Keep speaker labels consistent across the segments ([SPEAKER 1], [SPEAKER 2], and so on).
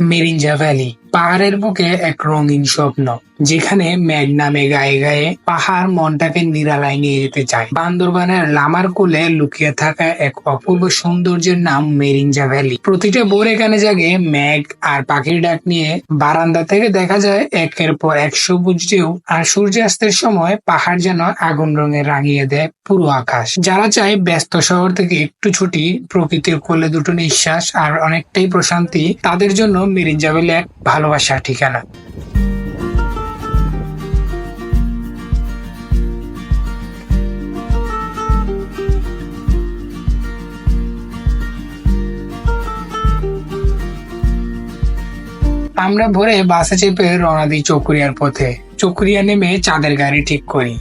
[SPEAKER 1] মেরিঞ্জা valley পাহাড়ের বুকে এক রঙিন স্বপ্ন, যেখানে মেঘ নামে গায়ে গায়ে পাহাড় মনটাকে নিরালায় নিয়ে যেতে চায়। বান্দরবানের লামার কোলে লুকিয়ে থাকা এক অপূর্ব সৌন্দর্যের নাম মেরিঞ্জা ভ্যালি। প্রতিটা বোর এখানে জাগে মেঘ আর পাখির ডাক নিয়ে বারান্দা থেকে দেখা যায় একের পর এক সবুজ ঢেউ আর সূর্যাস্তের সময় পাহাড় যেন আগুন রঙে রাঙিয়ে দেয় পুরো আকাশ। যারা চায় ব্যস্ত শহর থেকে একটু ছুটি, প্রকৃতির কোলে দুটো নিঃশ্বাস আর অনেকটাই প্রশান্তি, তাদের জন্য মিরিঞ্জা ভ্যালি এক ভালোবাসার ঠিকানা। আমরা ভোরে বাসে চেপে রওনা দিই চকুরিয়ার পথে। চকুরিয়া নেমে চাঁদের গাড়ি ঠিক করি।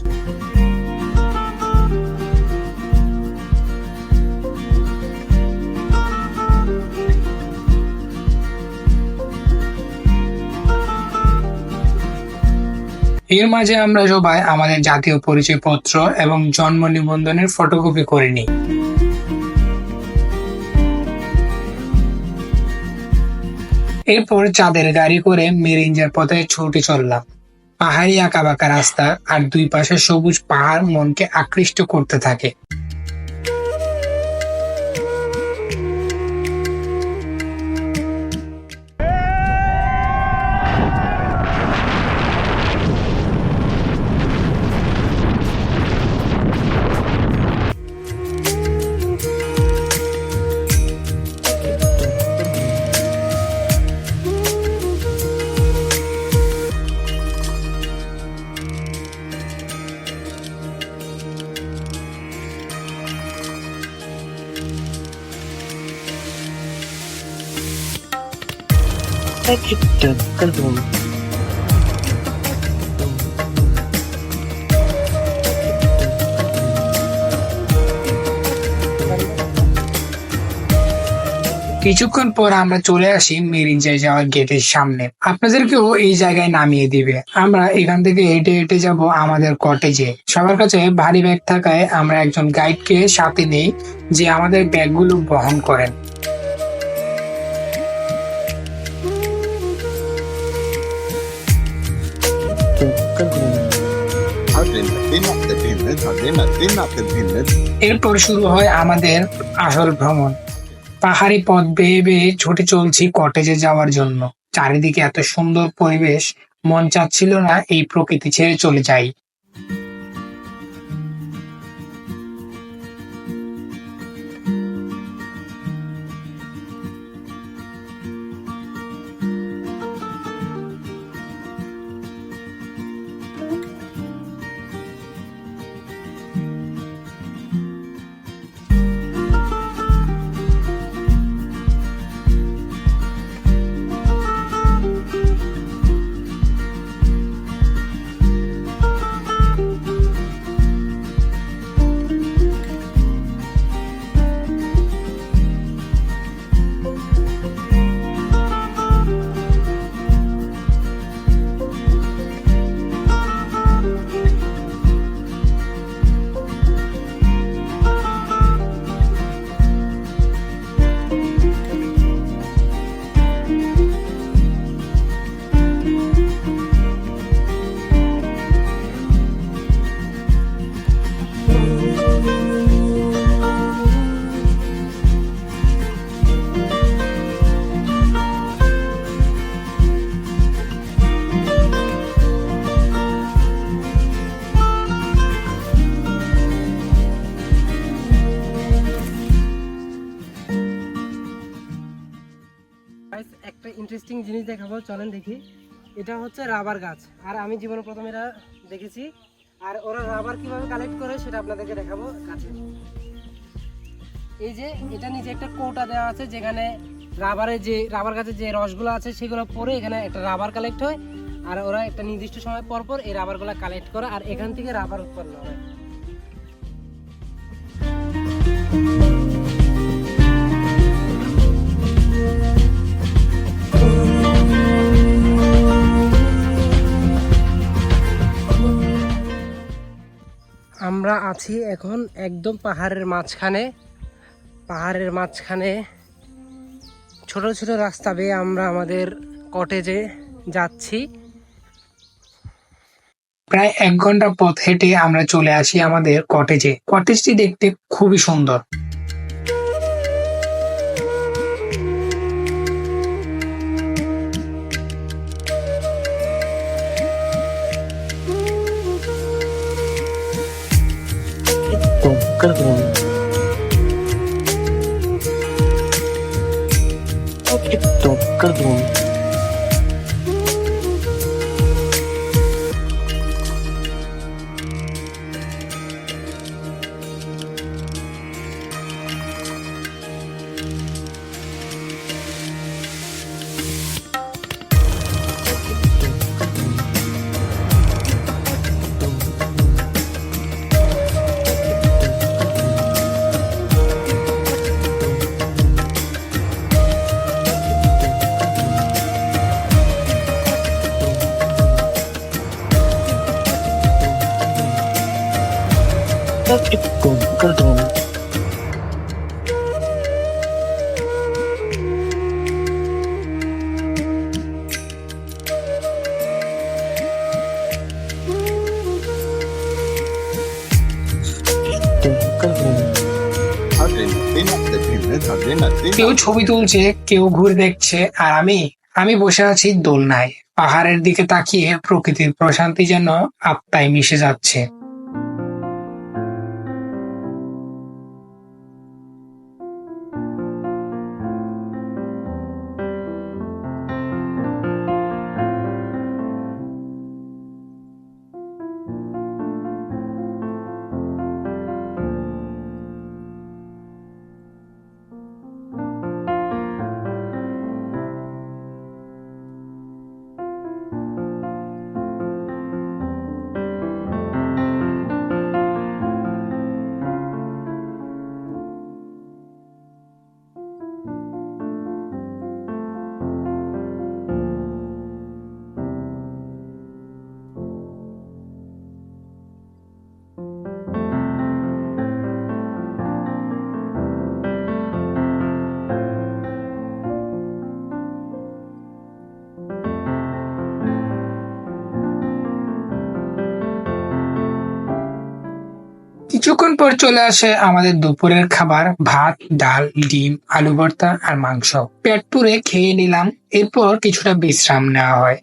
[SPEAKER 1] এর মাঝে আমরা সবাই আমাদের জাতীয় পরিচয়পত্র এবং জন্ম নিবন্ধনের ফটোকপি করে নিই। এরপর চাঁদের গাড়ি করে মেরিঞ্জার পথে ছুটে চললাম। পাহাড়ি আঁকা বাঁকা রাস্তা আর দুই পাশে সবুজ পাহাড় মনকে আকৃষ্ট করতে থাকে। কিছুক্ষণ পর আমরা চলে আসি মেরিঞ্জায় যাওয়ার গেটের সামনে। আপনাদেরকেও এই জায়গায় নামিয়ে দিবে। আমরা এখান থেকে হেঁটে হেঁটে যাব আমাদের কটেজে সবার কাছে ভারী ব্যাগ থাকায় আমরা একজন গাইডকে সাথে নেই যে আমাদের ব্যাগগুলো বহন করেন। এরপর শুরু হয় আমাদের আসল ভ্রমণ। পাহাড়ি পথ বেয়ে বেয়ে ছুটে চলছি কটেজে যাওয়ার জন্য। চারিদিকে এত সুন্দর পরিবেশ, মন চাচ্ছিল না এই প্রকৃতি ছেড়ে চলে যাই।
[SPEAKER 2] চলেন দেখি। এটা হচ্ছে রাবার গাছ। আর আমি জীবনে প্রথম এটা দেখেছি। আর ওরা রাবার কীভাবে কালেক্ট করে সেটা আপনাদেরকে দেখাবো কাছে। এই যে এটা নিচে একটা কৌটা দেওয়া আছে যেখানে রাবারের যে রাবার গাছের যে রসগুলো আছে সেগুলো পরে এখানে একটা রাবার কালেক্ট হয়। আর ওরা একটা নির্দিষ্ট সময় পর পর এই রাবারগুলো কালেক্ট করে আর এখান থেকে রাবার উৎপন্ন হয়। আছি এখন একদম পাহাড়ের মাঝখানে। পাহাড়ের মাঝখানে ছোট ছোট রাস্তা বেয়ে আমরা আমাদের কটেজে যাচ্ছি।
[SPEAKER 1] প্রায় এক ঘণ্টা পথ হেঁটে আমরা চলে আসি আমাদের কটেজে কটেজটি দেখতে খুবই সুন্দর।
[SPEAKER 3] कर दूँ
[SPEAKER 1] কেউ ছবি তুলছে, কেউ ঘুরে দেখছে, আর আমি আমি বসে আছি দোলনায়। পাহাড়ের দিকে তাকিয়ে প্রকৃতির প্রশান্তি যেন আত্মায় মিশে যাচ্ছে। কিছুক্ষণ পর চলে আসে আমাদের দুপুরের খাবার, ভাত, ডাল, ডিম, আলু ভর্তা আর মাংস। পেট পুরে খেয়ে নিলাম, এরপর কিছুটা বিশ্রাম নেওয়া হয়।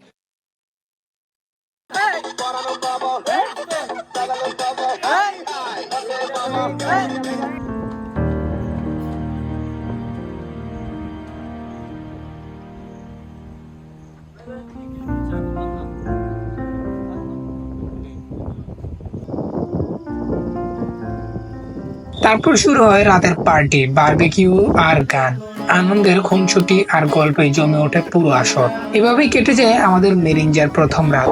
[SPEAKER 1] তারপর শুরু হয় রাতের পার্টি, বার্বিকিউ আর গান। আনন্দের খুনছুটি আর গল্পে জমে ওঠে পুরো আসর। এভাবেই কেটে যায় আমাদের মেরিঞ্জার প্রথম রাত।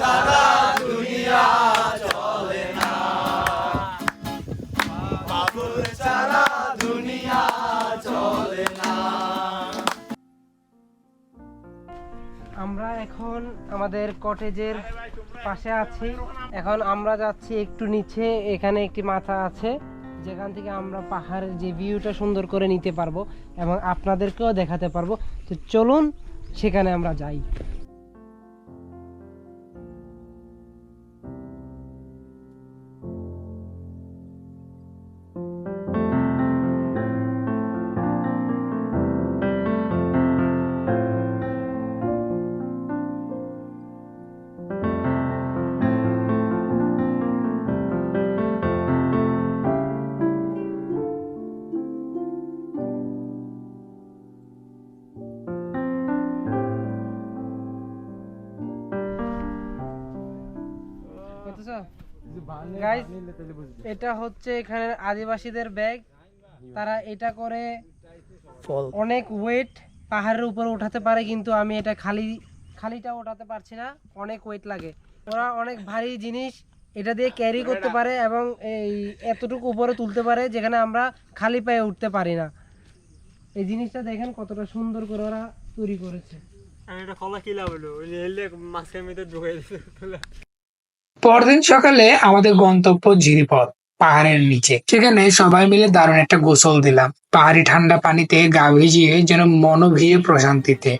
[SPEAKER 2] আমরা এখন আমাদের কটেজের পাশে আছি। এখন আমরা যাচ্ছি একটু নিচে, এখানে একটি মাথা আছে। যেখান থেকে আমরা পাহাড়ের যে ভিউটা সুন্দর করে নিতে পারব এবং আপনাদেরকেও দেখাতে পারব। তো চলুন, সেখানে আমরা যাই। এটা হচ্ছে এখানে আদিবাসীদের ব্যাগ। তারা এটা করে অনেক ওয়েট পাহাড়ের উপরে উঠাতে পারে কিন্তু আমি এটা খালি খালিটা ওঠাতে পারছি না। অনেক ওয়েট লাগে। ওরা অনেক ভারী জিনিস এটা দিয়ে ক্যারি করতে পারে এবং এই এতটুকু উপরে তুলতে পারে যেখানে আমরা খালি পায়ে উঠতে পারি না। এই জিনিসটা দেখেন কতটা সুন্দর করে ওরা তৈরি করেছে।
[SPEAKER 1] পরদিন সকালে আমাদের গন্তব্য ঝিরিপথ পাহাড়ের নিচে। সেখানে সবাই মিলে দারুণ একটা গোসল দিলাম। পাহাড়ি ঠান্ডা পানিতে গা ভিজিয়ে যেন মন ভিজে প্রশান্তিতে।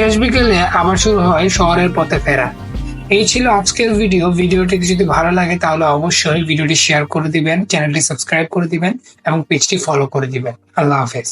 [SPEAKER 1] শেষ বিকেলে আবার শুরু হয় শহরের পথে ফেরা। এই ছিল আজকের ভিডিও। ভিডিওটি যদি ভালো লাগে তাহলে অবশ্যই ভিডিওটি শেয়ার করে দিবেন চ্যানেলটি সাবস্ক্রাইব করে দিবেন এবং পেজটি ফলো করে দিবেন। আল্লাহ হাফেজ।